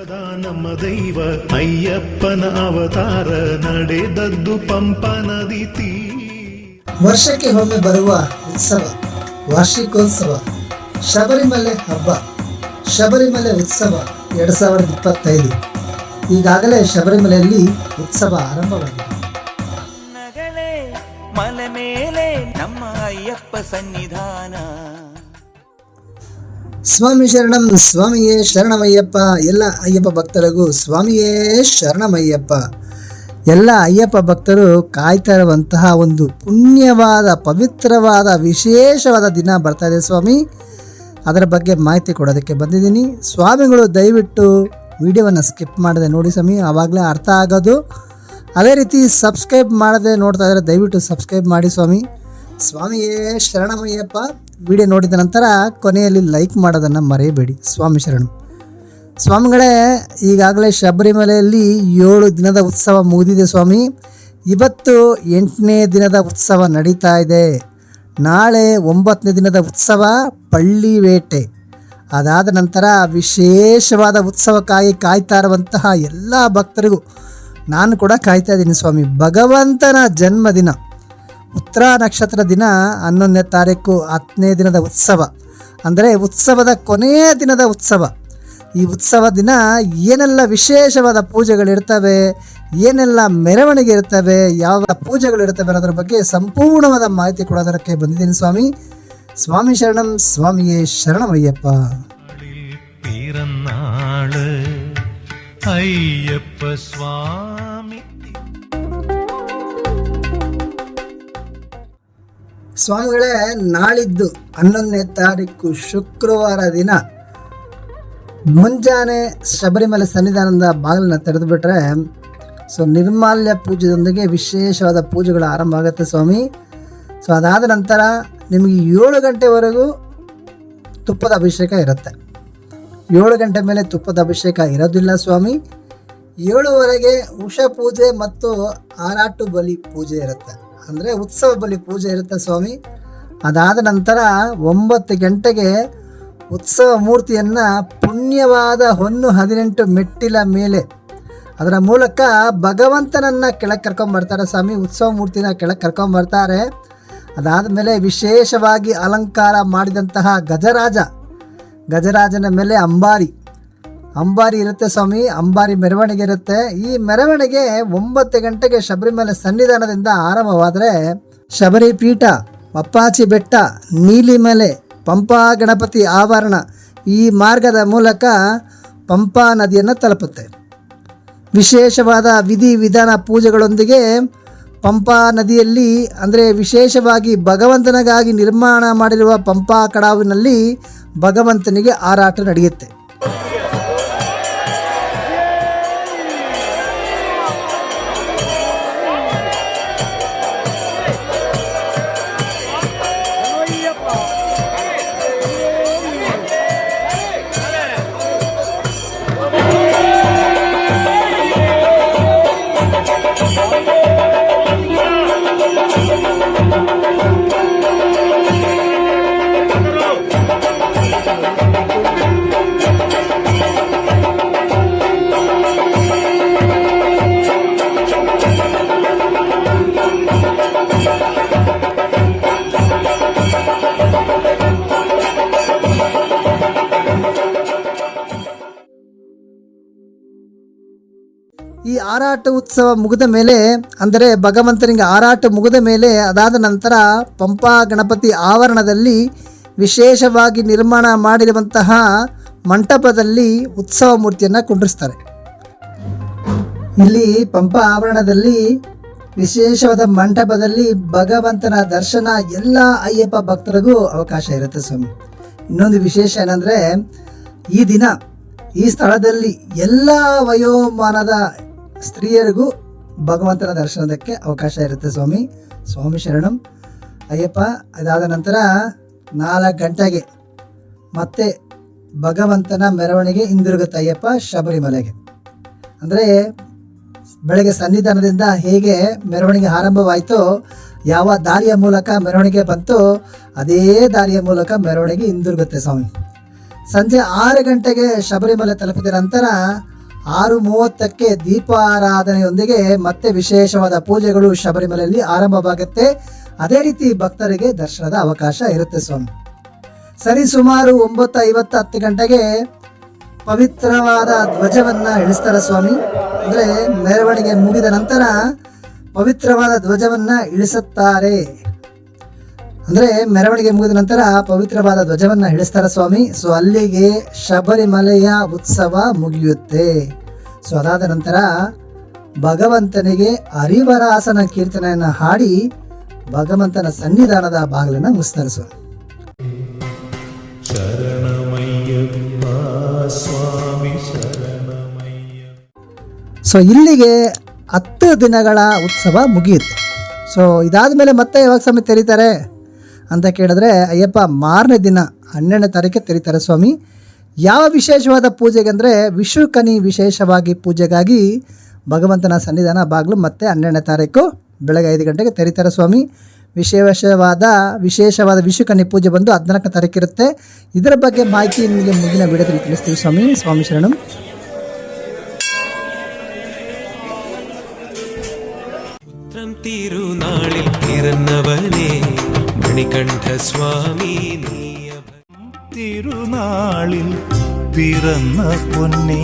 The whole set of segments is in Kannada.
ಜಗದ ನಮ್ಮ ದೈವ ಅಯ್ಯಪ್ಪನ ಅವತಾರ ನಡೆದದ್ದು ಪಂಪ ನದಿ ವರ್ಷಕ್ಕೆ ಒಮ್ಮೆ ಬರುವ ಉತ್ಸವ ವಾರ್ಷಿಕೋತ್ಸವ ಶಬರಿಮಲೆ ಹಬ್ಬ ಶಬರಿಮಲೆ ಉತ್ಸವ ಎರಡು ಸಾವಿರದ ಇಪ್ಪತ್ತೈದು. ಈಗಾಗಲೇ ಶಬರಿಮಲೆಯಲ್ಲಿ ಉತ್ಸವ ಆರಂಭವಾಗಿದೆ. ಮಲೆ ಮೇಲೆ ನಮ್ಮ ಅಯ್ಯಪ್ಪ ಸನ್ನಿಧಾನ. ಸ್ವಾಮಿ ಶರಣಂ, ಸ್ವಾಮಿಯೇ ಶರಣಮಯ್ಯಪ್ಪ. ಎಲ್ಲ ಅಯ್ಯಪ್ಪ ಭಕ್ತರಿಗೂ ಸ್ವಾಮಿಯೇ ಶರಣಮಯ್ಯಪ್ಪ. ಎಲ್ಲ ಅಯ್ಯಪ್ಪ ಭಕ್ತರು ಕಾಯ್ತಾ ಇರುವಂತಹ ಒಂದು ಪುಣ್ಯವಾದ, ಪವಿತ್ರವಾದ, ವಿಶೇಷವಾದ ದಿನ ಬರ್ತಾ ಇದೆ ಸ್ವಾಮಿ. ಅದರ ಬಗ್ಗೆ ಮಾಹಿತಿ ಕೊಡೋದಕ್ಕೆ ಬಂದಿದ್ದೀನಿ. ಸ್ವಾಮಿಗಳು ದಯವಿಟ್ಟು ವಿಡಿಯೋವನ್ನು ಸ್ಕಿಪ್ ಮಾಡದೆ ನೋಡಿ ಸ್ವಾಮಿ, ಆವಾಗಲೇ ಅರ್ಥ ಆಗೋದು. ಅದೇ ರೀತಿ ಸಬ್ಸ್ಕ್ರೈಬ್ ಮಾಡದೆ ನೋಡ್ತಾ ಇದ್ದಾರೆ ದಯವಿಟ್ಟು ಸಬ್ಸ್ಕ್ರೈಬ್ ಮಾಡಿ ಸ್ವಾಮಿ. ಸ್ವಾಮಿಯೇ ಶರಣಮಯ್ಯಪ್ಪ. ವಿಡಿಯೋ ನೋಡಿದ ನಂತರ ಕೊನೆಯಲ್ಲಿ ಲೈಕ್ ಮಾಡೋದನ್ನು ಮರೆಯಬೇಡಿ. ಸ್ವಾಮಿ ಶರಣು. ಸ್ವಾಮಿಗಳೇ, ಈಗಾಗಲೇ ಶಬರಿಮಲೆಯಲ್ಲಿ ಏಳು ದಿನದ ಉತ್ಸವ ಮುಗಿದಿದೆ ಸ್ವಾಮಿ. ಇವತ್ತು ಎಂಟನೇ ದಿನದ ಉತ್ಸವ ನಡೀತಾ ಇದೆ. ನಾಳೆ ಒಂಬತ್ತನೇ ದಿನದ ಉತ್ಸವ ಪಳ್ಳಿ ಬೇಟೆ ಅದಾದ ನಂತರ ವಿಶೇಷವಾದ ಉತ್ಸವಕ್ಕಾಗಿ ಕಾಯ್ತಾ ಇರುವಂತಹ ಎಲ್ಲ ಭಕ್ತರಿಗೂ ನಾನು ಕೂಡ ಕಾಯ್ತಾ ಇದ್ದೀನಿ ಸ್ವಾಮಿ. ಭಗವಂತನ ಜನ್ಮದಿನ. ಉತ್ತರ ನಕ್ಷತ್ರ ದಿನ ಹನ್ನೊಂದನೇ ತಾರೀಕು ಹತ್ತನೇ ದಿನದ ಉತ್ಸವ ಅಂದರೆ ಉತ್ಸವದ ಕೊನೆಯ ದಿನದ ಉತ್ಸವ ಈ ಉತ್ಸವ ದಿನ ಏನೆಲ್ಲ ವಿಶೇಷವಾದ ಪೂಜೆಗಳಿರ್ತವೆ ಏನೆಲ್ಲ ಮೆರವಣಿಗೆ ಇರ್ತವೆ ಯಾವ ಪೂಜೆಗಳಿರ್ತವೆ ಅನ್ನೋದ್ರ ಬಗ್ಗೆ ಸಂಪೂರ್ಣವಾದ ಮಾಹಿತಿ ಕೊಡೋದಕ್ಕೆ ಬಂದಿದ್ದೀನಿ ಸ್ವಾಮಿ ಸ್ವಾಮಿ ಶರಣಂ ಸ್ವಾಮಿಯೇ ಶರಣಮಯ್ಯಪ್ಪ പിറന്നാള് അയ്യപ്പ സ്വാമി ಸ್ವಾಮಿಗಳೇ, ನಾಳಿದ್ದು ಹನ್ನೊಂದನೇ ತಾರೀಕು ಶುಕ್ರವಾರ ದಿನ ಮುಂಜಾನೆ ಶಬರಿಮಲೆ ಸನ್ನಿಧಾನದ ಬಾಗಿಲನ್ನ ತೆರೆದು ಬಿಟ್ರೆ ಸೊ ನಿರ್ಮಾಲ್ಯ ಪೂಜೆಯೊಂದಿಗೆ ವಿಶೇಷವಾದ ಪೂಜೆಗಳು ಆರಂಭ ಆಗುತ್ತೆ ಸ್ವಾಮಿ. ಸೊ ಅದಾದ ನಂತರ ನಿಮಗೆ ಏಳು ಗಂಟೆವರೆಗೂ ತುಪ್ಪದ ಅಭಿಷೇಕ ಇರುತ್ತೆ. ಏಳು ಗಂಟೆ ಮೇಲೆ ತುಪ್ಪದ ಅಭಿಷೇಕ ಇರೋದಿಲ್ಲ ಸ್ವಾಮಿ. ಏಳುವರೆಗೆ ಉಷ ಪೂಜೆ ಮತ್ತು ಆರಾಟು ಬಲಿ ಪೂಜೆ ಇರುತ್ತೆ. ಅಂದರೆ ಉತ್ಸವ ಬಲಿ ಪೂಜೆ ಇರುತ್ತೆ ಸ್ವಾಮಿ. ಅದಾದ ನಂತರ ಒಂಬತ್ತು ಗಂಟೆಗೆ ಉತ್ಸವ ಮೂರ್ತಿಯನ್ನು ಪುಣ್ಯವಾದ ಹೊನ್ನು ಹದಿನೆಂಟು ಮೆಟ್ಟಿಲ ಮೇಲೆ. ಅದರ ಮೂಲಕ ಭಗವಂತನನ್ನು ಕೆಳಗೆ ಕರ್ಕೊಂಬರ್ತಾರೆ ಸ್ವಾಮಿ. ಉತ್ಸವ ಮೂರ್ತಿನ ಕೆಳಗೆ ಕರ್ಕೊಂಬರ್ತಾರೆ ಅದಾದ ಮೇಲೆ ವಿಶೇಷವಾಗಿ ಅಲಂಕಾರ ಮಾಡಿದಂತಹ ಗಜರಾಜ. ಗಜರಾಜನ ಮೇಲೆ ಅಂಬಾರಿ. ಅಂಬಾರಿ ಇರುತ್ತೆ ಸ್ವಾಮಿ, ಅಂಬಾರಿ ಮೆರವಣಿಗೆ ಇರುತ್ತೆ. ಈ ಮೆರವಣಿಗೆ ಒಂಬತ್ತು ಗಂಟೆಗೆ ಶಬರಿಮಲೆ ಸನ್ನಿಧಾನದಿಂದ ಆರಂಭವಾದರೆ ಶಬರಿ ಪೀಠ, ಅಪ್ಪಾಚಿ ಬೆಟ್ಟ, ನೀಲಿಮಲೆ, ಪಂಪಾ ಗಣಪತಿ ಆವರಣ ಈ ಮಾರ್ಗದ ಮೂಲಕ ಪಂಪಾ ನದಿಯನ್ನು ತಲುಪುತ್ತೆ. ವಿಶೇಷವಾದ ವಿಧಿ ವಿಧಾನ ಪೂಜೆಗಳೊಂದಿಗೆ ಪಂಪಾ ನದಿಯಲ್ಲಿ, ಅಂದರೆ ವಿಶೇಷವಾಗಿ ಭಗವಂತನಿಗಾಗಿ ನಿರ್ಮಾಣ ಮಾಡಿರುವ ಪಂಪಾ ಕಡಾವಿನಲ್ಲಿ ಭಗವಂತನಿಗೆ ಆರಾಟ ನಡೆಯುತ್ತೆ. ಈ ಆರಾಟ ಉತ್ಸವ ಮುಗಿದ ಮೇಲೆ, ಅಂದರೆ ಭಗವಂತನಿಗೆ ಆರಾಟ ಮುಗಿದ ಮೇಲೆ ಅದಾದ ನಂತರ ಪಂಪಾ ಗಣಪತಿ ಆವರಣದಲ್ಲಿ ವಿಶೇಷವಾಗಿ ನಿರ್ಮಾಣ ಮಾಡಿರುವಂತಹ ಮಂಟಪದಲ್ಲಿ ಉತ್ಸವ ಮೂರ್ತಿಯನ್ನು ಕುಂಡ್ರಿಸ್ತಾರೆ. ಇಲ್ಲಿ ಪಂಪ ಆವರಣದಲ್ಲಿ ವಿಶೇಷವಾದ ಮಂಟಪದಲ್ಲಿ ಭಗವಂತನ ದರ್ಶನ ಎಲ್ಲ ಅಯ್ಯಪ್ಪ ಭಕ್ತರಿಗೂ ಅವಕಾಶ ಇರುತ್ತೆ ಸ್ವಾಮಿ. ಇನ್ನೊಂದು ವಿಶೇಷ ಏನಂದರೆ, ಈ ದಿನ ಈ ಸ್ಥಳದಲ್ಲಿ ಎಲ್ಲ ವಯೋಮಾನದ ಸ್ತ್ರೀಯರಿಗೂ ಭಗವಂತನ ದರ್ಶನದಕ್ಕೆ ಅವಕಾಶ ಇರುತ್ತೆ ಸ್ವಾಮಿ. ಸ್ವಾಮಿ ಶರಣಂ. ಅಯ್ಯಪ್ಪ, ಅದಾದ ನಂತರ ನಾಲ್ಕು ಗಂಟೆಗೆ ಮತ್ತೆ ಭಗವಂತನ ಮೆರವಣಿಗೆ ಹಿಂದಿರುಗುತ್ತೆ ಅಯ್ಯಪ್ಪ ಶಬರಿಮಲೆಗೆ. ಅಂದರೆ ಬೆಳಗ್ಗೆ ಸನ್ನಿಧಾನದಿಂದ ಹೇಗೆ ಮೆರವಣಿಗೆ ಆರಂಭವಾಯಿತೋ, ಯಾವ ದಾರಿಯ ಮೂಲಕ ಮೆರವಣಿಗೆ ಬಂತು, ಅದೇ ದಾರಿಯ ಮೂಲಕ ಮೆರವಣಿಗೆ ಹಿಂದಿರುಗುತ್ತೆ ಸ್ವಾಮಿ. ಸಂಜೆ ಆರು ಗಂಟೆಗೆ ಶಬರಿಮಲೆ ತಲುಪಿದ ನಂತರ ಆರು ಮೂವತ್ತಕ್ಕೆ ದೀಪಾರಾಧನೆಯೊಂದಿಗೆ ಮತ್ತೆ ವಿಶೇಷವಾದ ಪೂಜೆಗಳು ಶಬರಿಮಲೆಯಲ್ಲಿ ಆರಂಭವಾಗುತ್ತೆ. ಅದೇ ರೀತಿ ಭಕ್ತರಿಗೆ ದರ್ಶನದ ಅವಕಾಶ ಇರುತ್ತೆ ಸ್ವಾಮಿ. ಸರಿ, ಸುಮಾರು ಒಂಬತ್ತು ಐವತ್ತು ಹತ್ತು ಗಂಟೆಗೆ ಪವಿತ್ರವಾದ ಧ್ವಜವನ್ನ ಇಳಿಸ್ತಾರೆ ಸ್ವಾಮಿ. ಅಂದ್ರೆ ಮೆರವಣಿಗೆ ಮುಗಿದ ನಂತರ ಪವಿತ್ರವಾದ ಧ್ವಜವನ್ನ ಇಳಿಸುತ್ತಾರೆ. ಅಂದ್ರೆ ಮೆರವಣಿಗೆ ಮುಗಿದ ನಂತರ ಪವಿತ್ರವಾದ ಧ್ವಜವನ್ನ ಹಿಡಿಸ್ತಾರೆ ಸ್ವಾಮಿ. ಸೊ ಅಲ್ಲಿಗೆ ಶಬರಿಮಲೆಯ ಉತ್ಸವ ಮುಗಿಯುತ್ತೆ. ಸೊ ಅದಾದ ನಂತರ ಭಗವಂತನಿಗೆ ಹರಿವರಾಸನ ಕೀರ್ತನೆಯನ್ನು ಹಾಡಿ ಭಗವಂತನ ಸನ್ನಿಧಾನದ ಬಾಗಿಲನ್ನು ಮುಸ್ತರಿಸ ಸೊ ಇಲ್ಲಿಗೆ ಹತ್ತು ದಿನಗಳ ಉತ್ಸವ ಮುಗಿಯುತ್ತೆ. ಸೊ ಇದಾದ ಮೇಲೆ ಮತ್ತೆ ಯಾವಾಗ ಸಮಯ ತೆರೀತಾರೆ? ಅಂತ ಕೇಳಿದ್ರೆ ಅಯ್ಯಪ್ಪ ಮಾರನೇ ದಿನ ಹನ್ನೆರಡನೇ ತಾರೀಕೆ ತೆರೀತಾರೆ ಸ್ವಾಮಿ ಯಾವ ವಿಶೇಷವಾದ ಪೂಜೆಗೆ ಅಂದರೆ ವಿಷುಕನಿ ವಿಶೇಷವಾಗಿ ಪೂಜೆಗಾಗಿ ಭಗವಂತನ ಸನ್ನಿಧಾನ ಬಾಗಿಲು ಮತ್ತೆ ಹನ್ನೆರಡನೇ ತಾರೀಕು ಬೆಳಗ್ಗೆ ಐದು ಗಂಟೆಗೆ ತೆರೀತಾರೆ ಸ್ವಾಮಿ ವಿಶೇಷವಾದ ವಿಶೇಷವಾದ ವಿಷುಕನ್ನಿ ಪೂಜೆ ಬಂದು ಹದಿನಾಲ್ಕನೇ ತಾರೀಕು ಇರುತ್ತೆ ಇದರ ಬಗ್ಗೆ ಮಾಹಿತಿ ನಿಮಗೆ ಮುಂದಿನ ವಿಡಿಯೋದಲ್ಲಿ ತಿಳಿಸ್ತೀವಿ ಸ್ವಾಮಿ ಸ್ವಾಮಿ ಶರಣಂ പുത്രം തിരുനാളിൽ പിറന്നവനെ മണികണ്ഠ സ്വാമി നീയഭ തിരുനാളിൽ പിറന്ന പൊന്നേ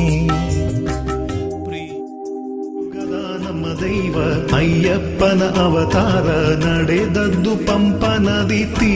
ಯುಗದ ನಮ್ಮ ದೈವ ಅಯ್ಯಪ್ಪನ ಅವತಾರ ನಡೆದದ್ದು ಪಂಪ ನದಿ ತೀ